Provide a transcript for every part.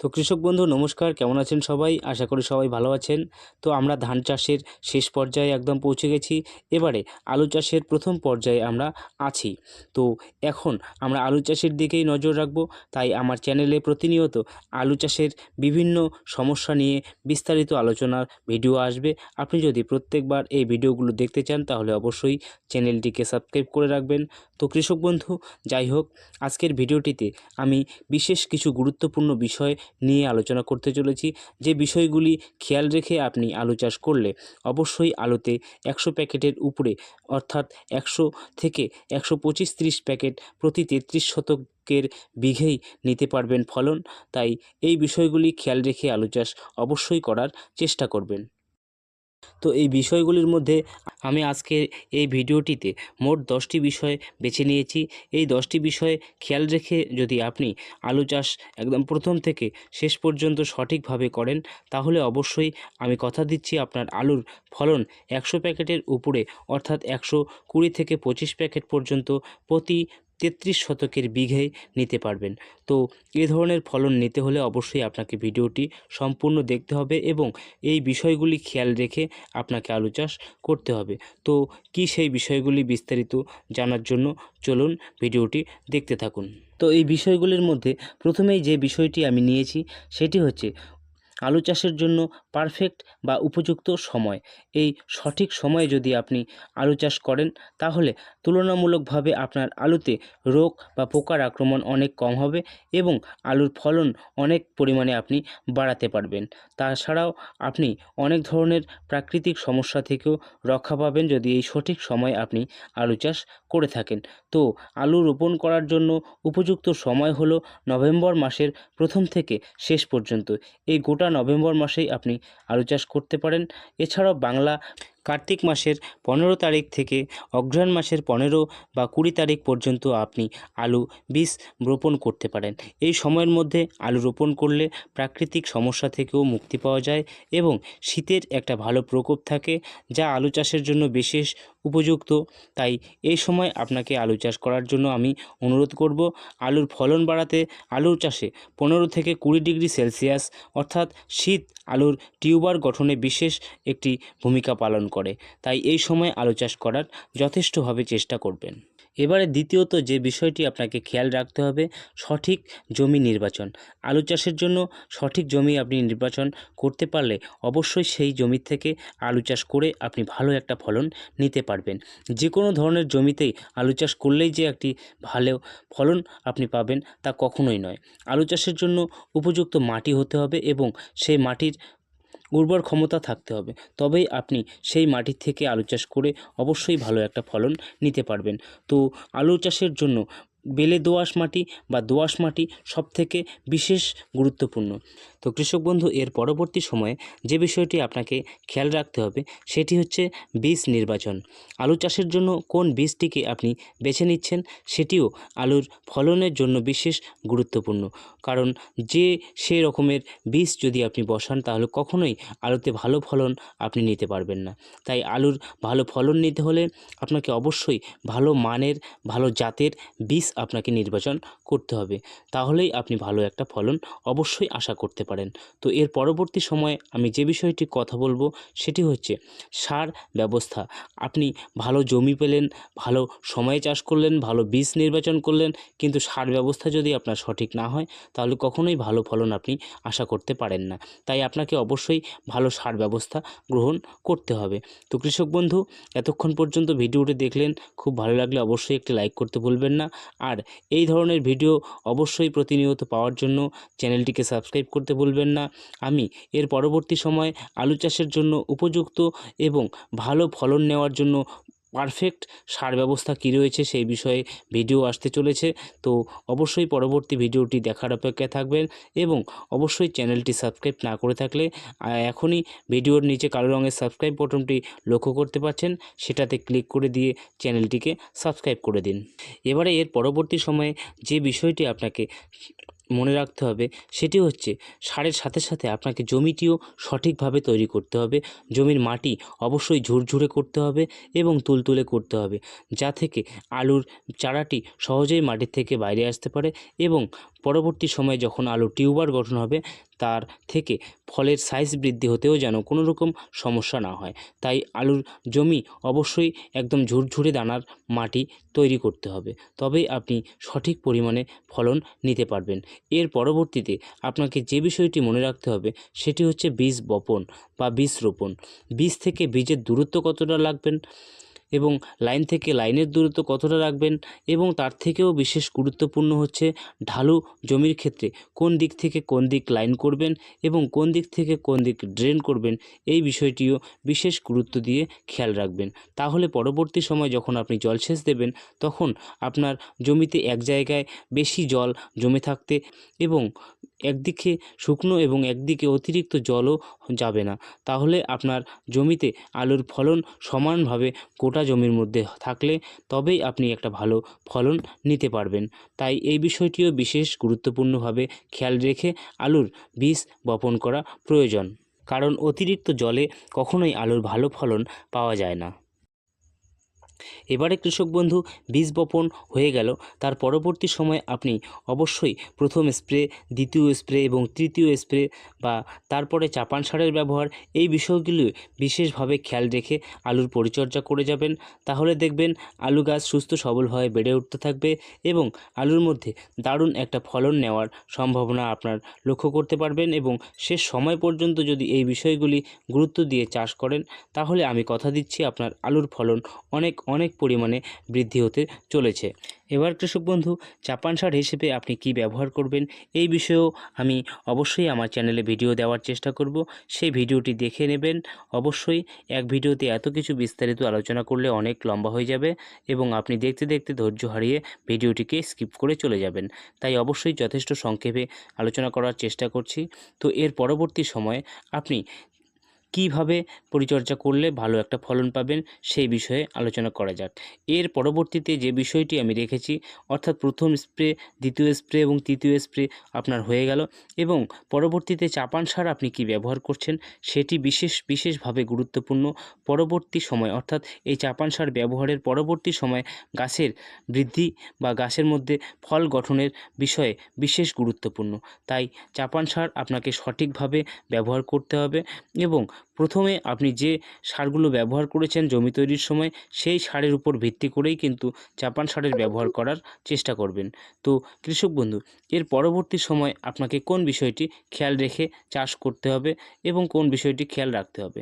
তো কৃষক বন্ধু, নমস্কার। কেমন আছেন সবাই? আশা করি সবাই ভালো আছেন। তো আমরা ধান চাষের শেষ পর্যায়ে একদম পৌঁছে গেছি। এবারে আলু চাষের প্রথম পর্যায়ে আমরা আছি। তো এখন আমরা আলু চাষের দিকেই নজর রাখব। তাই আমার চ্যানেলে প্রতিনিয়ত আলু চাষের বিভিন্ন সমস্যা নিয়ে বিস্তারিত আলোচনার ভিডিও আসবে। আপনি যদি প্রত্যেকবার এই ভিডিওগুলো দেখতে চান, তাহলে অবশ্যই চ্যানেলটিকে সাবস্ক্রাইব করে রাখবেন। তো কৃষক বন্ধু, যাই হোক, আজকের ভিডিওটিতে আমি বিশেষ কিছু গুরুত্বপূর্ণ বিষয় নিয়ে আলোচনা করতে চলেছি। যে বিষয়গুলি খেয়াল রেখে আপনি আলু চাষ করলে অবশ্যই আলুতে একশো প্যাকেটের উপরে অর্থাৎ একশো থেকে একশো পঁচিশ ত্রিশ প্যাকেট প্রতি তেত্রিশ শতকের বিঘেই নিতে পারবেন ফলন। তাই এই বিষয়গুলি খেয়াল রেখে আলু চাষ অবশ্যই করার চেষ্টা করবেন। তো এই বিষয়গুলির মধ্যে আমি আজকে এই ভিডিওটিতে মোট দশটি বিষয় বেছে নিয়েছি। এই দশটি বিষয়ে খেয়াল রেখে যদি আপনি আলু চাষ একদম প্রথম থেকে শেষ পর্যন্ত সঠিকভাবে করেন, তাহলে অবশ্যই আমি কথা দিচ্ছি আপনার আলুর ফলন একশো প্যাকেটের উপরে, অর্থাৎ একশো কুড়ি থেকে পঁচিশ প্যাকেট পর্যন্ত প্রতি তেত্রিশ শতকের বিঘে নিতে পারবেন। তো এ ধরনের ফলন নিতে হলে অবশ্যই আপনাকে ভিডিওটি সম্পূর্ণ দেখতে হবে এবং এই বিষয়গুলি খেয়াল রেখে আপনাকে আলু চাষ করতে হবে। তো কি সেই বিষয়গুলি বিস্তারিত জানার জন্য চলুন ভিডিওটি দেখতে থাকুন। তো এই বিষয়গুলির মধ্যে প্রথমেই যে বিষয়টি আমি নিয়েছি সেটি হচ্ছে আলু চাষের জন্য পারফেক্ট বা উপযুক্ত সময়। এই সঠিক সময়ে যদি আপনি আলু চাষ করেন, তাহলে তুলনামূলকভাবে আপনার আলুতে রোগ বা পোকার আক্রমণ অনেক কম হবে এবং আলুর ফলন অনেক পরিমাণে আপনি বাড়াতে পারবেন। তাছাড়াও আপনি অনেক ধরনের প্রাকৃতিক সমস্যা থেকেও রক্ষা পাবেন যদি এই সঠিক সময়ে আপনি আলু চাষ করে থাকেন। তো আলু রোপণ করার জন্য উপযুক্ত সময় হলো নভেম্বর মাসের প্রথম থেকে শেষ পর্যন্ত। এই গোটা নভেম্বর মাসেই আপনি আলু চাষ করতে পারেন। এছাড়াও বাংলা কার্তিক মাসের পনেরো তারিখ থেকে অগ্রহায়ণ মাসের পনেরো বা কুড়ি তারিখ পর্যন্ত আপনি আলু বীজ রোপণ করতে পারেন। এই সময়ের মধ্যে আলু রোপণ করলে প্রাকৃতিক সমস্যা থেকেও মুক্তি পাওয়া যায় এবং শীতের একটা ভালো প্রকোপ থাকে, যা আলু চাষের জন্য বিশেষ উপযুক্ত। তাই এই সময় আপনাকে আলু চাষ করার জন্য আমি অনুরোধ করব, আলুর ফলন বাড়াতে আলুর চাষে পনেরো থেকে কুড়ি ডিগ্রি সেলসিয়াস অর্থাৎ শীত আলুর টিউবার গঠনে বিশেষ একটি ভূমিকা পালন করে। তাই এই সময় আলু চাষ করার যথেষ্টভাবে চেষ্টা করবেন। এবারে দ্বিতীয়ত যে বিষয়টি আপনাকে খেয়াল রাখতে হবে, সঠিক জমি নির্বাচন। আলু চাষের জন্য সঠিক জমি আপনি নির্বাচন করতে পারলে অবশ্যই সেই জমি থেকে আলু চাষ করে আপনি ভালো একটা ফলন নিতে পারবেন। যে কোনো ধরনের জমিতেই আলু চাষ করলেই যে একটি ভালো ফলন আপনি পাবেন তা কখনোই নয়। আলু চাষের জন্য উপযুক্ত মাটি হতে হবে এবং সেই মাটির উর্বর ক্ষমতা থাকতে হবে। তবেই আপনি সেই মাটির থেকে আলু চাষ করে অবশ্যই ভালো একটা ফলন নিতে পারবেন। তো আলু চাষের জন্য বেলে দোআঁশ মাটি বা দোআঁশ মাটি সবথেকে বিশেষ গুরুত্বপূর্ণ। তো কৃষক বন্ধু, এর পরবর্তী সময়ে যে বিষয়টি আপনাকে খেয়াল রাখতে হবে, সেটি হচ্ছে বীজ নির্বাচন। আলু চাষের জন্য কোন বীজটিকে আপনি বেছে নিচ্ছেন, সেটিও আলুর ফলনের জন্য বিশেষ গুরুত্বপূর্ণ। কারণ যে সে রকমের বীজ যদি আপনি বসান, তাহলে কখনোই আলুতে ভালো ফলন আপনি নিতে পারবেন না। তাই আলুর ভালো ফলন নিতে হলে আপনাকে অবশ্যই ভালো মানের, ভালো জাতের বীজ আপনাকে নির্বাচন করতে হবে। তাহলেই আপনি ভালো একটা ফলন অবশ্যই আশা করতে পারেন। তো এর পরবর্তী সময়ে আমি যে বিষয়টি কথা বলব সেটি হচ্ছে সার ব্যবস্থা। আপনি ভালো জমি পেলেন, ভালো সময়ে চাষ করলেন, ভালো বীজ নির্বাচন করলেন, কিন্তু সার ব্যবস্থা যদি আপনার সঠিক না হয়, তাহলে কখনোই ভালো ফলন আপনি আশা করতে পারেন না। তাই আপনাকে অবশ্যই ভালো সার ব্যবস্থা গ্রহণ করতে হবে। তো কৃষক বন্ধু, এতক্ষণ পর্যন্ত ভিডিওটি দেখলেন। খুব ভালো লাগলে অবশ্যই একটি লাইক করতে ভুলবেন না। আর এই ধরনের ভিডিও অবশ্যই প্রতিনিয়ত পাওয়ার জন্য চ্যানেলটিকে সাবস্ক্রাইব করতে ভুলবেন না। আমি এর পরবর্তী সময় আলু চাষের জন্য উপযুক্ত এবং ভালো ফলন নেওয়ার জন্য পারফেক্ট সার ব্যবস্থা কী রয়েছে সেই বিষয়ে ভিডিও আসতে চলেছে। তো অবশ্যই পরবর্তী ভিডিওটি দেখার অপেক্ষায় থাকবেন এবং অবশ্যই চ্যানেলটি সাবস্ক্রাইব না করে থাকলে এখনই ভিডিওর নিচে কালো রঙের সাবস্ক্রাইব বটনটি লক্ষ্য করতে পারছেন সেটাতে ক্লিক করে দিয়ে চ্যানেলটিকে সাবস্ক্রাইব করে দিন। এবারে এর পরবর্তী সময়ে যে বিষয়টি আপনাকে মনে রাখতে হবে সেটি হচ্ছে সারের সাথে সাথে আপনাকে জমিটিও সঠিকভাবে তৈরি করতে হবে। জমির মাটি অবশ্যই ঝুরঝুরে করতে হবে এবং তুলতুলে করতে হবে যা থেকে আলুর চারাটি সহজেই মাটির থেকে বাইরে আসতে পারে এবং পরবর্তী সময়ে যখন আলু টিউবার গঠন হবে তার থেকে ফলের সাইজ বৃদ্ধি হতেও যেন কোনো রকম সমস্যা না হয়। তাই আলুর জমি অবশ্যই একদম ঝুরঝুরে দানার মাটি তৈরি করতে হবে। তবেই আপনি সঠিক পরিমাণে ফলন নিতে পারবেন। এর পরবর্তীতে আপনাকে যে বিষয়টি মনে রাখতে হবে, সেটি হচ্ছে বীজ বপন বা বীজ রোপণ। বীজ থেকে বীজের দূরত্ব কতটা লাগবেন এবং লাইন থেকে লাইনের দূরত্ব কতটা রাখবেন এবং তার থেকেও বিশেষ গুরুত্বপূর্ণ হচ্ছে ঢালু জমির ক্ষেত্রে কোন দিক থেকে কোন দিক লাইন করবেন এবং কোন দিক থেকে কোন দিক ড্রেন করবেন এই বিষয়টিও বিশেষ গুরুত্ব দিয়ে খেয়াল রাখবেন। তাহলে পরবর্তী সময় যখন আপনি জলসেচ দেবেন, তখন আপনার জমিতে এক জায়গায় বেশি জল জমে থাকতে এবং একদিকে শুকনো এবং একদিকে অতিরিক্ত জলও যাবে না। তাহলে আপনার জমিতে আলুর ফলন সমানভাবে গোটা জমির মধ্যে থাকলে তবেই আপনি একটা ভালো ফলন নিতে পারবেন। তাই এই বিষয়টিও বিশেষ গুরুত্বপূর্ণভাবে খেয়াল রেখে আলুর বীজ বপন করা প্রয়োজন। কারণ অতিরিক্ত জলে কখনোই আলুর ভালো ফলন পাওয়া যায় না। এবারে কৃষক বন্ধু, বীজ বপন হয়ে গেল। তার পরবর্তী সময় আপনি অবশ্যই প্রথম স্প্রে, দ্বিতীয় স্প্রে এবং তৃতীয় স্প্রে বা তারপরে চাপান সারের ব্যবহার, এই বিষয়গুলি বিশেষভাবে খেয়াল রেখে আলুর পরিচর্যা করে যাবেন। তাহলে দেখবেন আলু গাছ সুস্থ সবলভাবে বেড়ে উঠতে থাকবে এবং আলুর মধ্যে দারুণ একটা ফলন নেওয়ার সম্ভাবনা আপনার লক্ষ্য করতে পারবেন এবং শেষ সময় পর্যন্ত যদি এই বিষয়গুলি গুরুত্ব দিয়ে চাষ করেন, তাহলে আমি কথা দিচ্ছি আপনার আলুর ফলন অনেক অনেক পরিমাণে বৃদ্ধি হতে চলেছে। এবার কৃষক বন্ধু চাপান সার হিসেবে আপনি কি ব্যবহার করবেন এই বিষয়েও আমি অবশ্যই আমার চ্যানেলে ভিডিও দেওয়ার চেষ্টা করব। সেই ভিডিওটি দেখে নেবেন। অবশ্যই এক ভিডিওতে এত কিছু বিস্তারিত আলোচনা করলে অনেক লম্বা হয়ে যাবে এবং আপনি দেখতে দেখতে ধৈর্য হারিয়ে ভিডিওটিকে স্কিপ করে চলে যাবেন। তাই অবশ্যই যথেষ্ট সংক্ষেপে আলোচনা করার চেষ্টা করছি। তো এর পরবর্তী সময়ে আপনি কীভাবে পরিচর্যা করলে ভালো একটা ফলন পাবেন সেই বিষয়ে আলোচনা করা যাক। এর পরবর্তীতে যে বিষয়টি আমি রেখেছি, অর্থাৎ প্রথম স্প্রে, দ্বিতীয় স্প্রে এবং তৃতীয় স্প্রে আপনার হয়ে গেল এবং পরবর্তীতে চাপান সার আপনি কি ব্যবহার করছেন সেটি বিশেষ, বিশেষভাবে গুরুত্বপূর্ণ। পরবর্তী সময়, অর্থাৎ এই চাপান সার ব্যবহারের পরবর্তী সময় গাছের বৃদ্ধি বা গাছের মধ্যে ফল গঠনের বিষয়ে বিশেষ গুরুত্বপূর্ণ। তাই চাপান সার আপনাকে সঠিকভাবে ব্যবহার করতে হবে এবং প্রথমে আপনি যে সারগুলো ব্যবহার করেছেন জমি তৈরির সময়, সেই সারের উপর ভিত্তি করেই কিন্তু চাপান সারের ব্যবহার করার চেষ্টা করবেন। তো কৃষক বন্ধু, এর পরবর্তী সময় আপনাকে কোন বিষয়টি খেয়াল রেখে চাষ করতে হবে এবং কোন বিষয়টি খেয়াল রাখতে হবে?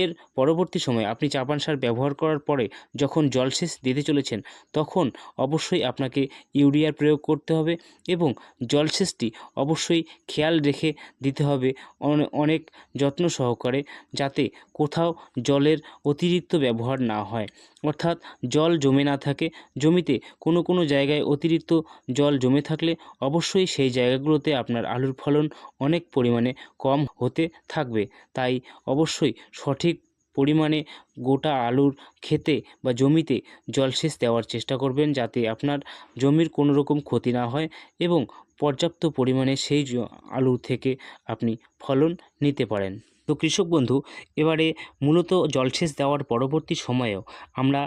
এর পরবর্তী সময় আপনি চাপান সার ব্যবহার করার পরে যখন জলসেচ দিতে চলেছেন, তখন অবশ্যই আপনাকে ইউরিয়ার প্রয়োগ করতে হবে এবং জলসেচটি অবশ্যই খেয়াল রেখে দিতে হবে। অনেক যত্ন সহকারে যাতে কোথাও জলের অতিরিক্ত ব্যবহার না হয়। অর্থাৎ জল জমে না থাকে, জমিতে কোনো কোনো জায়গায় অতিরিক্ত জল জমে থাকলে অবশ্যই সেই জায়গাগুলোতে আপনার আলুর ফলন অনেক পরিমাণে কম হতে থাকবে। তাই অবশ্যই সঠিক পরিমাণে গোটা আলুর ক্ষেতে বা জমিতে জলসেচ দেওয়ার চেষ্টা করবেন যাতে আপনার জমির কোনো রকম ক্ষতি না হয় এবং পর্যাপ্ত পরিমাণে সেই আলু থেকে আপনি ফলন নিতে পারেন। তো কৃষক বন্ধু, এবারে মূলত জলসেচ দেওয়ার পরবর্তী সময়েও আমরা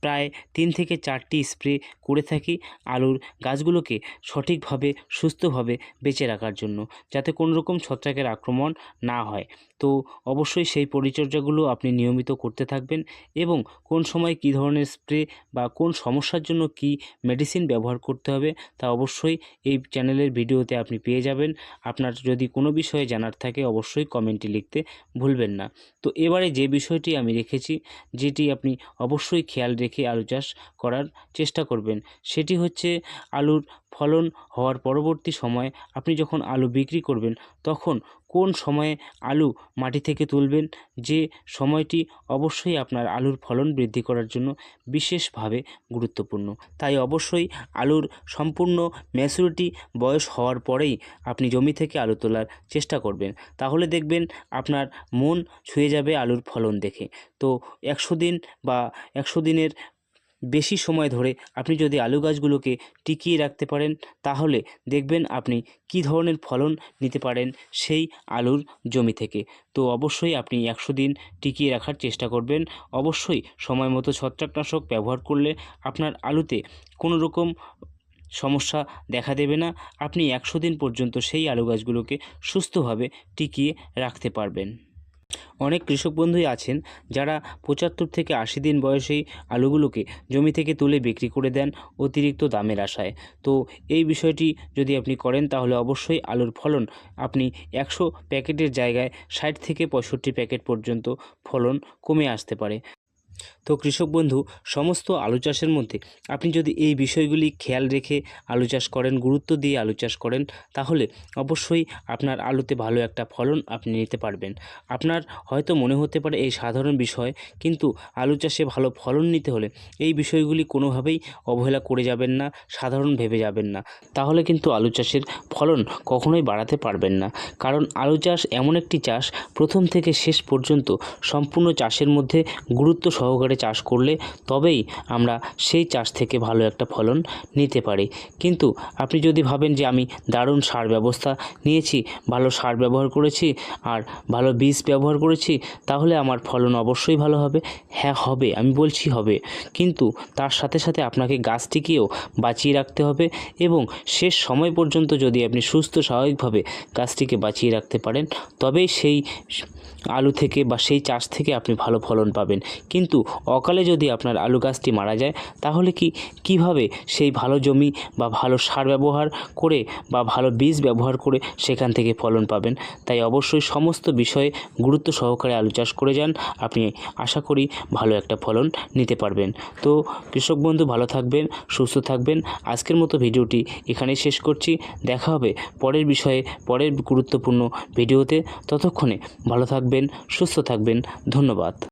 প্রায় তিন থেকে চারটি স্প্রে করে থাকি আলুর গাছগুলোকে সঠিকভাবে, সুস্থভাবে বেঁচে রাখার জন্য, যাতে কোনো রকম ছত্রাকের আক্রমণ না হয়। তো অবশ্যই সেই পরিচর্যাগুলো আপনি নিয়মিত করতে থাকবেন এবং কোন সময় কী ধরনের স্প্রে বা কোন সমস্যার জন্য কী মেডিসিন ব্যবহার করতে হবে তা অবশ্যই এই চ্যানেলের ভিডিওতে আপনি পেয়ে যাবেন। আপনার যদি কোনো বিষয়ে জানার থাকে অবশ্যই কমেন্টে লিখতে ভুলবেন না। তো এবারে যে বিষয়টি আমি রেখেছি যেটি আপনি অবশ্যই খেয়াল রেখে আলু চাষ করার চেষ্টা করবেন সেটি হচ্ছে আলুর ফলন হওয়ার পরবর্তী সময় আপনি যখন আলু বিক্রি করবেন তখন কোন সময়ে আলু মাটি থেকে তুলবেন যে সময়টি অবশ্যই আপনার আলুর ফলন বৃদ্ধি করার জন্য বিশেষভাবে গুরুত্বপূর্ণ। তাই অবশ্যই আলুর সম্পূর্ণ ম্যাচুরিটি বয়স হওয়ার পরেই আপনি জমি থেকে আলু তোলার চেষ্টা করবেন। তাহলে দেখবেন আপনার মন ছুঁয়ে যাবে আলুর ফলন দেখে। তো একশো দিন বা একশো দিনের বেশি সময় ধরে আপনি যদি আলু গাছগুলোকে টিকিয়ে রাখতে পারেন, তাহলে দেখবেন আপনি কী ধরনের ফলন নিতে পারেন সেই আলুর জমি থেকে। তো অবশ্যই আপনি একশো দিন টিকিয়ে রাখার চেষ্টা করবেন। অবশ্যই সময় মতো ছত্রাকনাশক ব্যবহার করলে আপনার আলুতে কোনো রকম সমস্যা দেখা দেবে না। আপনি একশো দিন পর্যন্ত সেই আলু গাছগুলোকে সুস্থভাবে টিকিয়ে রাখতে পারবেন। অনেক কৃষক বন্ধুই আছেন যারা পঁচাত্তর থেকে আশি দিন বয়সেই আলুগুলোকে জমি থেকে তুলে বিক্রি করে দেন অতিরিক্ত দামের আশায়। তো এই বিষয়টি যদি আপনি করেন, তাহলে অবশ্যই আলুর ফলন আপনি একশো প্যাকেটের জায়গায় ষাট থেকে পঁয়ষট্টি প্যাকেট পর্যন্ত ফলন কমে আসতে পারে। তো কৃষক বন্ধু, সমস্ত আলু চাষের মধ্যে আপনি যদি এই বিষয়গুলি খেয়াল রেখে আলু চাষ করেন, গুরুত্ব দিয়ে আলু চাষ করেন, তাহলে অবশ্যই আপনার আলুতে ভালো একটা ফলন আপনি নিতে পারবেন। আপনার হয়তো মনে হতে পারে এই সাধারণ বিষয়, কিন্তু আলু চাষে ভালো ফলন নিতে হলে এই বিষয়গুলি কোনোভাবেই অবহেলা করে যাবেন না, সাধারণ ভেবে যাবেন না। তাহলে কিন্তু আলু চাষের ফলন কখনোই বাড়াতে পারবেন না। কারণ আলু চাষ এমন একটি চাষ, প্রথম থেকে শেষ পর্যন্ত সম্পূর্ণ চাষের মধ্যে গুরুত্ব সহকারে চাষ করলে তবেই আমরা সেই চাষ থেকে ভালো একটা ফলন নিতে পারি। কিন্তু আপনি যদি ভাবেন যে আমি দারুণ সার ব্যবস্থা নিয়েছি, ভালো সার ব্যবহার করেছি আর ভালো বীজ ব্যবহার করেছি, তাহলে আমার ফলন অবশ্যই ভালো হবে। হ্যাঁ হবে, আমি বলছি হবে। কিন্তু তার সাথে সাথে আপনাকে গাছটিকেও বাঁচিয়ে রাখতে হবে এবং শেষ সময় পর্যন্ত যদি আপনি সুস্থ স্বাভাবিকভাবে গাছটিকে বাঁচিয়ে রাখতে পারেন, তবেই সেই আলু থেকে বা সেই চাষ থেকে আপনি ভালো ফলন পাবেন। কিন্তু অকালে যদি আপনার আলু গাছটি মারা যায়, তাহলে কি, কীভাবে সেই ভালো জমি বা ভালো সার ব্যবহার করে বা ভালো বীজ ব্যবহার করে সেখান থেকে ফলন পাবেন? তাই অবশ্যই সমস্ত বিষয়ে গুরুত্ব সহকারে আলু চাষ করে যান। আপনি আশা করি ভালো একটা ফলন নিতে পারবেন। তো কৃষক বন্ধু, ভালো থাকবেন, সুস্থ থাকবেন। আজকের মতো ভিডিওটি এখানেই শেষ করছি। দেখা হবে পরের বিষয়ে, পরের গুরুত্বপূর্ণ ভিডিওতে। ততক্ষণে ভালো থাকবেন, সুস্থ থাকবেন। ধন্যবাদ।